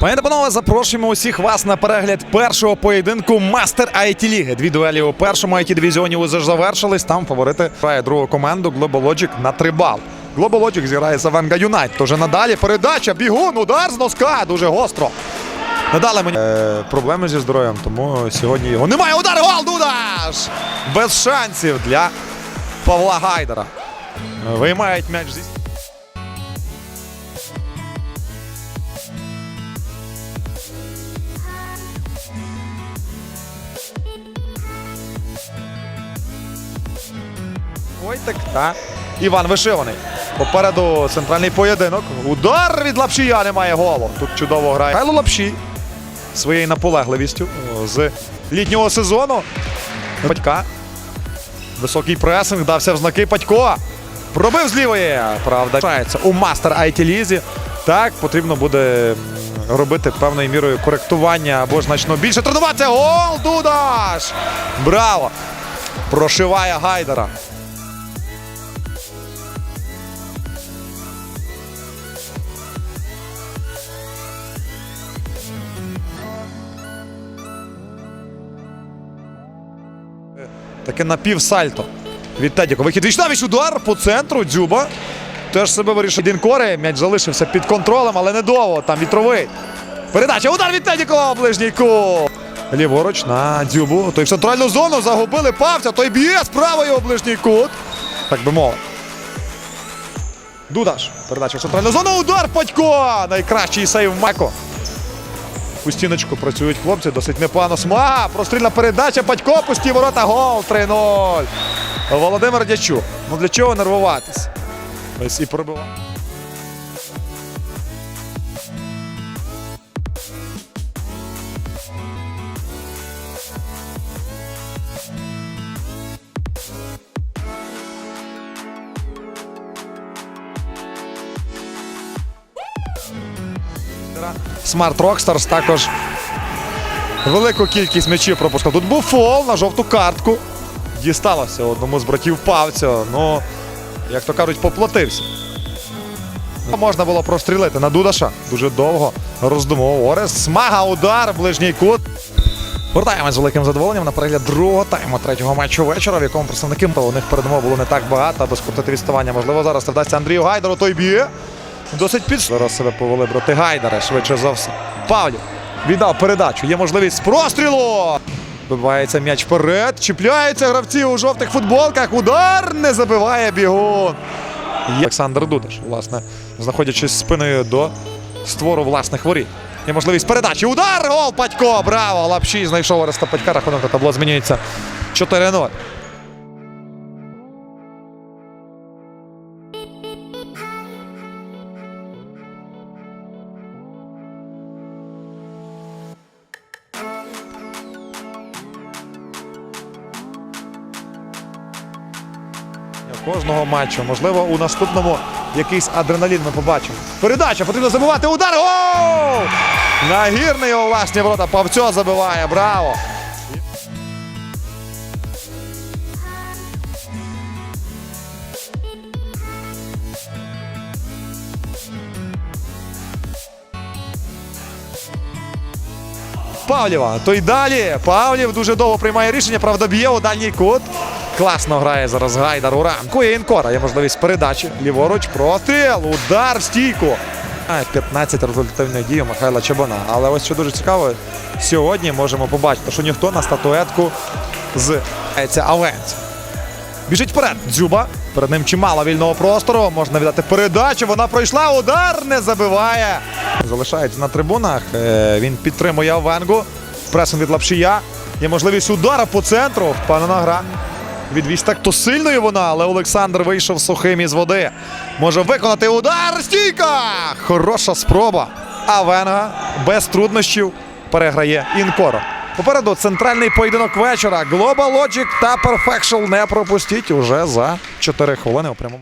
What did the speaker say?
Пані та панове, запрошуємо усіх вас на перегляд першого поєдинку Мастер IT Ліги. Дві дуелі у першому it дивізіоні уже завершились. Там фаворити грає другу команду Global Logic на три бал. Global Logic зіграє за Венга Юнайт. Тож надалі передача, бігун, удар з носка, дуже гостро. Надали мені е, проблеми зі здоров'ям, тому сьогодні його немає. Удар гол Дудаш! Без шансів для Павла Гайдара. Виймають м'яч зі. Войтик та Іван Вишиваний. Попереду центральний поєдинок. Удар від Лапшія немає голу. Тут чудово грає. Хайло Лапшій своєю наполегливістю з літнього сезону. Батька. Високий пресинг, дався в знаки Батько. Пробив з лівої. Правда, у мастер IT лізі. Так, потрібно буде робити певною мірою коректування або ж значно більше тренуватися. Гол! Дудаш! Браво! Прошиває Гайдара. Таке напівсальто від Тедіко. Вихід віч удар по центру. Дзюба. Теж себе вирішив Дінкори. М'яч залишився під контролем, але недовго. Там вітровий. Передача. Удар від Тедіко. Ближній кут. Ліворуч на дзюбу. Той в центральну зону загубили павця. Той б'є з правої ближній кут. Так би мовити. Дудаш. Передача в центральну зону. Удар Падько. Найкращий сейв Мако. У стіночку працюють хлопці, досить непогано. Сма! прострільна передача, Батько, пусті ворота, гол 3-0. Володимир Дячук. Ну для чого нервуватись? Ось і пробивав. Смарт Рокстарс також велику кількість м'ячів пропускав. Тут був фол на жовту картку. Дісталося одному з братів Павця. Ну, як то кажуть, поплатився. Можна було прострілити на Дудаша. Дуже довго роздумував Орес. Смага, удар, ближній кут. Вертаємось з великим задоволенням на перегляд другого тайму третього матчу вечора, в якому представники у них передумов було не так багато, аби скрутити відставання. Можливо, зараз це вдасться Андрію Гайдару, той б'є. Досить під зараз себе повели брати Гайдара, швидше за все. Павлів віддав передачу. Є можливість прострілу. Вибивається м'яч вперед. Чіпляються гравці у жовтих футболках. Удар не забиває бігун. Олександр Дудаш, власне, знаходячись спиною до створу власних воріт. Є можливість передачі. Удар! Гол! Падько! Браво! Лапшій знайшов Ореста Падька. Рахунок на табло змінюється 4-0. Кожного матчу. Можливо, у наступному якийсь адреналін ми побачимо. Передача потрібно забивати. Удар! Гол! Нагірний у власні ворота. Павцьо забиває. Браво! Павлєва. То й далі. Павлів дуже довго приймає рішення. Правда, б'є у дальній кут. Класно грає зараз Гайдар у рамку. Є Інкора. Є можливість передачі. Ліворуч. Простріл. Удар в стійку. 15 результативних дій у Михайла Чабана. Але ось що дуже цікаво, сьогодні можемо побачити, що ніхто на статуетку з Еця Авенці. Біжить вперед. Дзюба. Перед ним чимало вільного простору. Можна віддати передачу. Вона пройшла. Удар не забиває. Залишається на трибунах. Е, Він підтримує Авенгу. Пресинг від Лапшія. Є можливість удара по центру. Впевнена гра. Відвість так то сильною вона, але Олександр вийшов сухим із води. Може виконати удар. Стійка! Хороша спроба. А Венга без труднощів переграє Інкоро. Попереду центральний поєдинок вечора. Global Logic та Perfection не пропустіть уже за 4 хвилини у прямому.